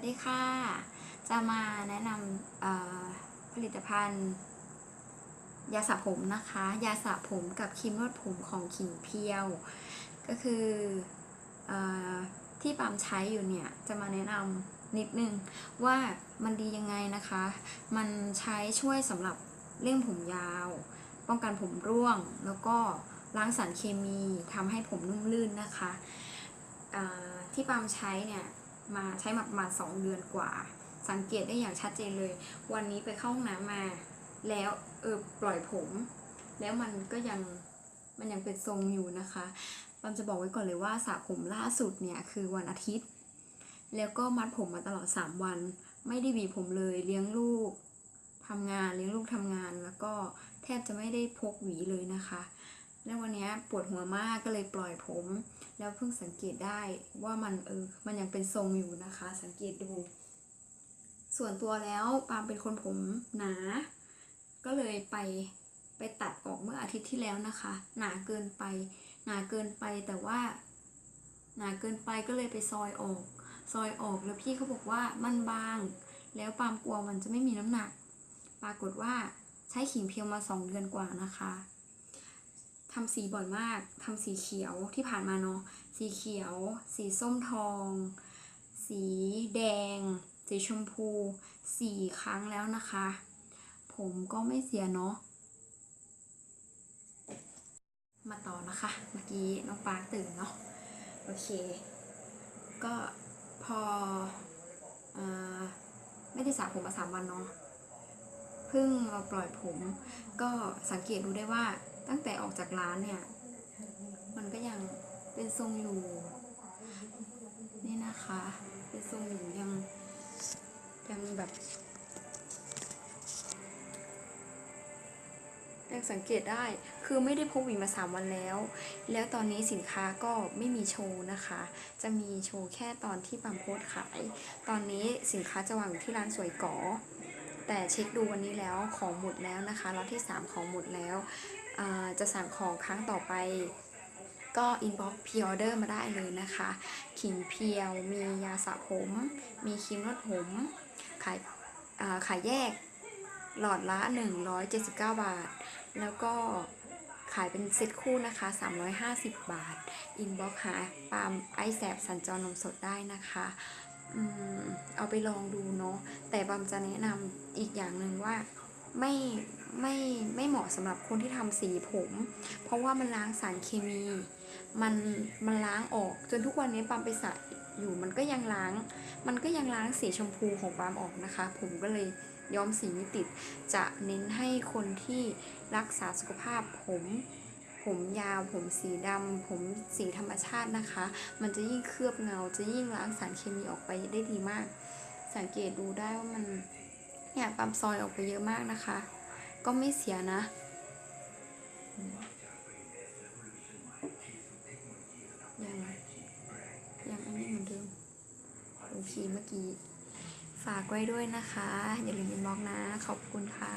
วัสดีค่ะ จะมาแนะนำผลิตภัณฑ์ ยาสระผมนะคะ ยาสระผมกับครีมนวดผมของขิงเพียว ก็คืออที่ปามใช้อยู่เนี่ย จะมาแนะนำนิดนึงว่ามันดียังไงนะคะ มันใช้ช่วยสำหรับเร่องผมยาว ป้องกันผมร่วง แล้วก็ล้างสารเคมีทำให้ผมนุ่มลื่นนะคะที่ปามใช้เนี่ย มาใช้มาประมาณสองเดือนกว่า สังเกตได้อย่างชัดเจนเลย วันนี้ไปเข้าห้องน้ำมา แล้วเออปล่อยผม แล้วมันก็ยังมันยังเป็นทรงอยู่นะคะปามจะบอกไว้ก่อนเลยว่าสระผมล่าสุดเนี่ยคือวันอาทิตย์ แล้วก็มัดผมมาตลอด 3 วัน ไม่ได้หวีผมเลยเลี้ยงลูกทำงานเลี้ยงลูกทำงานแล้วก็แทบจะไม่ได้พกหวีเลยนะคะ แล้ววันนี้ปวดหัวมากก็เลยปล่อยผม แล้วเพิ่งสังเกตได้ว่ามันเออมันยังเป็นทรงอยู่นะคะ สังเกตดู ส่วนตัวแล้วปามเป็นคนผมหนา ก็เลยไปไปตัดออกเมื่ออาทิตย์ที่แล้วนะคะ หนาเกินไป หนาเกินไปแต่ว่า หนาเกินไปก็เลยไปซอยออก ซอยออกแล้วพี่เขาบอกว่ามันบาง แล้วปามกลัวมันจะไม่มีน้ำหนัก ปรากฏว่าใช้ขิงเพียวมาสองเดือนกว่านะคะ ทำสีบ่อยมากทำสีเขียวที่ผ่านมาเนาะสีเขียว สีส้มทอง สีแดง สีชมพูสี่ครั้งแล้วนะคะ ผมก็ไม่เสียเนาะมาต่อนะคะ เมื่อกี้น้องปาร์คตื่นเนาะโอเค ก็พออไม่ได้สระผมมาสามวันเนาะเพิ่งเราปล่อยผม ก็สังเกตดูได้ว่า ตั้งแต่ออกจากร้านเนี่ย มันก็ยังเป็นทรงอยู่ นี่นะคะ เป็นทรงอยู่ยังยังแบบยังสังเกตได้คือไม่ได้พกหวีมาสามวันแล้ว แล้วตอนนี้สินค้าก็ไม่มีโชว์นะคะ จะมีโชว์แค่ตอนที่ปั๊มโพสขาย ตอนนี้สินค้าจะวางที่ร้านสวยก๋อแต่เช็คดูวันนี้แล้วของหมดแล้วนะคะล็อตที่ 3 ของหมดแล้ว จะสั่งของครั้งต่อไป ก็อินบ็อกซ์พิออเดอร์มาได้เลยนะคะ ขิงเพียว มียาสระผม มีครีมนวดผม ขายขายแยกหลอดละ 179 บาท แล้วก็ขายเป็นเซ็ตคู่นะคะ 350 บาท อินบ็อกซ์หาปาล์มไอแสบสัญจรนมสดได้นะคะอเอาไปลองดูเนาะแต่บามจะแนะนำอีกอย่างหนึ่งว่า ไม่ไม่ไม่เหมาะสำหรับคนที่ทำสีผม เพราะว่ามันล้างสารเคมี มันมันล้างออกจนทุกวันนี้ปามไปสระอยู่มันก็ยังล้าง มันก็ยังล้างสีชมพูของปามออกนะคะ ผมก็เลยย้อมสีไม่ติด จะเน้นให้คนที่รักษาสุขภาพผม ผมยาว ผมสีดำ ผมสีธรรมชาตินะคะ มันจะยิ่งเคลือบเงา จะยิ่งล้างสารเคมีออกไปได้ดีมาก สังเกตดูได้ว่ามัน เนี่ยปั๊มซอยออกไปเยอะมากนะคะ ก็ไม่เสียนะ ยังยังอันนี้เหมือนเดิมโอเคเมื่อกี้ ฝากไว้ด้วยนะคะ อย่าลืมอินบ็อกนะ ขอบคุณค่ะ